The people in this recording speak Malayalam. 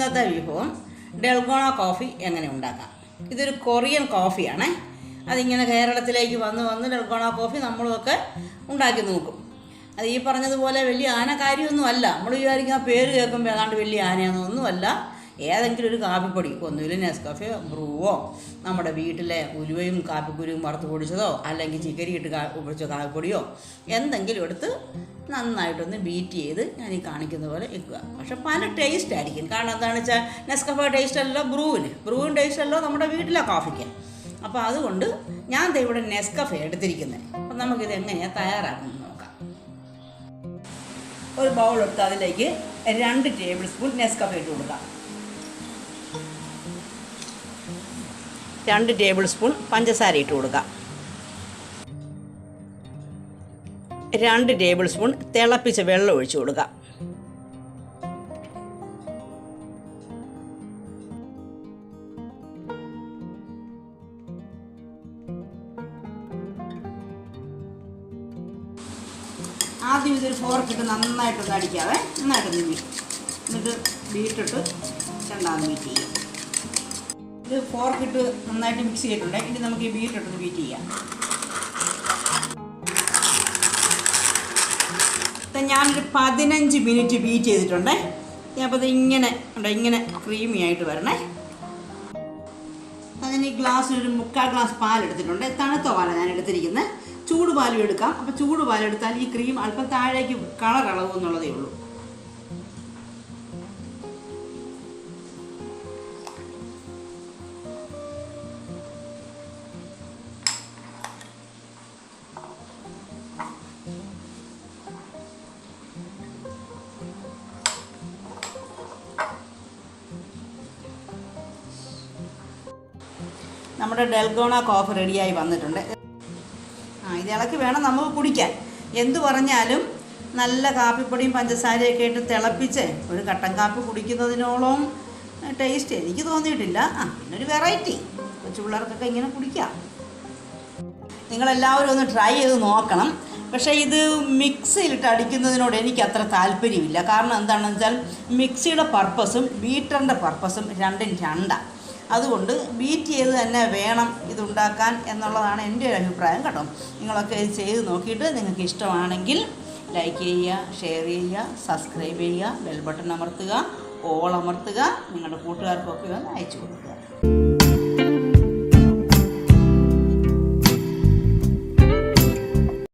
ഇന്നത്തെ വിഭവം ഡെൽഗോണ കോഫി എങ്ങനെ ഉണ്ടാക്കാം? ഇതൊരു കൊറിയൻ കോഫിയാണ്. അതിങ്ങനെ കേരളത്തിലേക്ക് വന്ന് വന്ന് ഡെൽഗോണ കോഫി നമ്മളുമൊക്കെ ഉണ്ടാക്കി നോക്കും. അത് ഈ പറഞ്ഞതുപോലെ വലിയ ആന കാര്യമൊന്നുമല്ല നമ്മൾ വിചാരിക്കും ആ പേര് കേൾക്കുമ്പോൾ ഏതാണ്ട് വലിയ ആനയൊന്നുമല്ല ഏതെങ്കിലും ഒരു കാപ്പിപ്പൊടി ഒന്നുമില്ല നെസ്കഫയോ ബ്രൂവോ നമ്മുടെ വീട്ടിലെ ഉലുവയും കാപ്പിക്കുരുവും വറുത്ത് പൊടിച്ചതോ അല്ലെങ്കിൽ ചിക്കരി ഇട്ട് പൊടിച്ച കാപ്പിപ്പൊടിയോ എന്തെങ്കിലും എടുത്ത് നന്നായിട്ടൊന്ന് ബീറ്റ് ചെയ്ത് ഞാൻ ഈ കാണിക്കുന്ന പോലെ വെക്കുക. പക്ഷെ പല ടേസ്റ്റ് ആയിരിക്കും. കാരണം എന്താണെന്ന് വെച്ചാൽ നെസ്കഫ ടേസ്റ്റ് അല്ലല്ലോ ബ്രൂവിന്. ബ്രൂവിൻ ടേസ്റ്റ് അല്ലല്ലോ നമ്മുടെ വീട്ടിലെ കാഫിക്ക് അപ്പോൾ അതുകൊണ്ട് ഞാൻ ഇവിടെ നെസ്കഫ എടുത്തിരിക്കുന്നത് അപ്പം നമുക്കിത് എങ്ങനെയാണ് തയ്യാറാക്കുന്നത് നോക്കാം. ഒരു ബൗൾ എടുത്ത് അതിലേക്ക് രണ്ട് ടേബിൾ സ്പൂൺ നെസ്കഫ ഇട്ട് കൊടുക്കാം. രണ്ട് ടേബിൾ സ്പൂൺ പഞ്ചസാര ഇട്ട് കൊടുക്കുക രണ്ട് ടേബിൾ സ്പൂൺ തിളപ്പിച്ച വെള്ളം ഒഴിച്ചു കൊടുക്കുക ആദ്യം ഇതൊരു ഫോർക്കിട്ട് നന്നായിട്ടൊന്ന് അടിക്കാതെ നന്നായിട്ടൊന്ന് എന്നിട്ട് ബീറ്റിട്ട് രണ്ടാമത് ബീറ്റ് ചെയ്യാം. ഇത് ഫോർക്കിട്ട് നന്നായിട്ട് മിക്സ് ചെയ്തിട്ടുണ്ട്. ഇനി നമുക്ക് ഈ ബീറ്റിട്ടൊന്ന് ബീറ്റ് ചെയ്യാം. ഇപ്പം ഞാനൊരു പതിനഞ്ച് മിനിറ്റ് ബീറ്റ് ചെയ്തിട്ടുണ്ടേ. അപ്പോൾ ഇത് ഇങ്ങനെ ഉണ്ട് ഇങ്ങനെ ക്രീമി ആയിട്ട് വരണേ. അതിന് ഈ ഗ്ലാസ് ഒരു മുക്കാൽ ഗ്ലാസ് പാൽ എടുത്തിട്ടുണ്ട്. തണുത്ത പാലാണ് ഞാൻ എടുത്തിരിക്കുന്നത്. ചൂട് പാലും എടുക്കാം. അപ്പോൾ ചൂട് പാലെടുത്താൽ ഈ ക്രീം അല്പം താഴേക്ക് കളർ അളവും എന്നുള്ളതേ ഉള്ളൂ. നമ്മുടെ ഡെൽഗോണ കോഫ് റെഡിയായി വന്നിട്ടുണ്ട്. ആ ഇത് ഇളക്കി വേണം നമുക്ക് കുടിക്കാൻ. എന്തു പറഞ്ഞാലും നല്ല കാപ്പിപ്പൊടിയും പഞ്ചസാരയൊക്കെ ഇട്ട് തിളപ്പിച്ച് ഒരു കട്ടൻ കാപ്പി കുടിക്കുന്നതിനോളം ടേസ്റ്റ് എനിക്ക് തോന്നിയിട്ടില്ല. ആ പിന്നൊരു വെറൈറ്റി കൊച്ചു പിള്ളേർക്കൊക്കെ ഇങ്ങനെ കുടിക്കാം. നിങ്ങളെല്ലാവരും ഒന്ന് ട്രൈ ചെയ്ത് നോക്കണം. പക്ഷേ ഇത് മിക്സിയിലിട്ട് അടിക്കുന്നതിനോട് എനിക്ക് അത്ര താല്പര്യമില്ല. കാരണം എന്താണെന്ന് വെച്ചാൽ മിക്സിയുടെ പർപ്പസും ബീറ്ററിന്റെ പർപ്പസും രണ്ടും രണ്ടാണ് അതുകൊണ്ട് ബീറ്റ് ചെയ്ത് തന്നെ വേണം ഇതുണ്ടാക്കാൻ എന്നുള്ളതാണ് എന്റെ ഒരു അഭിപ്രായം കേട്ടോ. നിങ്ങളൊക്കെ ഇത് ചെയ്ത് നോക്കിയിട്ട് നിങ്ങൾക്ക് ഇഷ്ടമാണെങ്കിൽ ലൈക്ക് ചെയ്യുക ഷെയർ ചെയ്യുക സബ്സ്ക്രൈബ് ചെയ്യുക ബെൽ ബട്ടൺ അമർത്തുക ഓൾ അമർത്തുക നിങ്ങളുടെ കൂട്ടുകാർക്കൊക്കെ ഒന്ന് അയച്ചു കൊടുക്കുക.